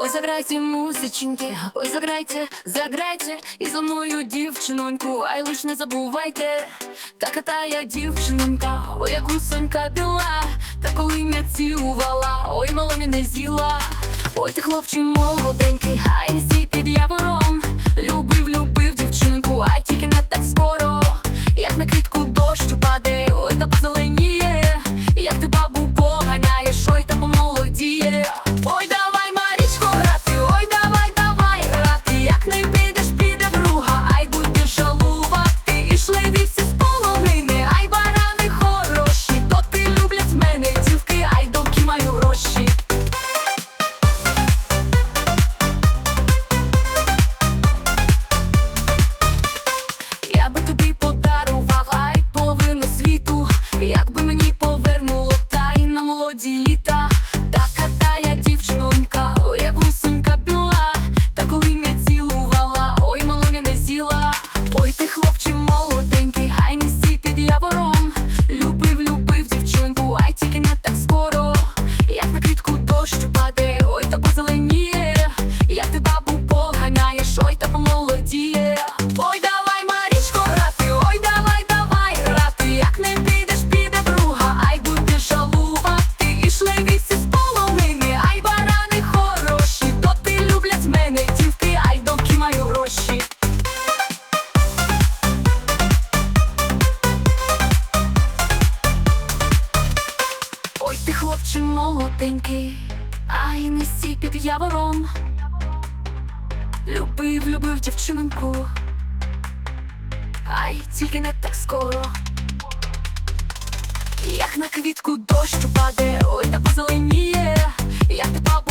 Ой, заграйте, мусиченьки, ой, заграйте, заграйте І за мною дівчиноньку, ай лиш не забувайте, Така тая дівчинонька, ой, як гусонька біла, та коли не цілувала, ой, мало мене з'їла. Ой, ти хлопче молоденький, ай сі під явором. хлопче молоденький, а й не сій під явором. Любив, любив дівчинку, ай тільки не так скоро. Як на квітку дощ паде, ой, та позеленіє, як ти папа.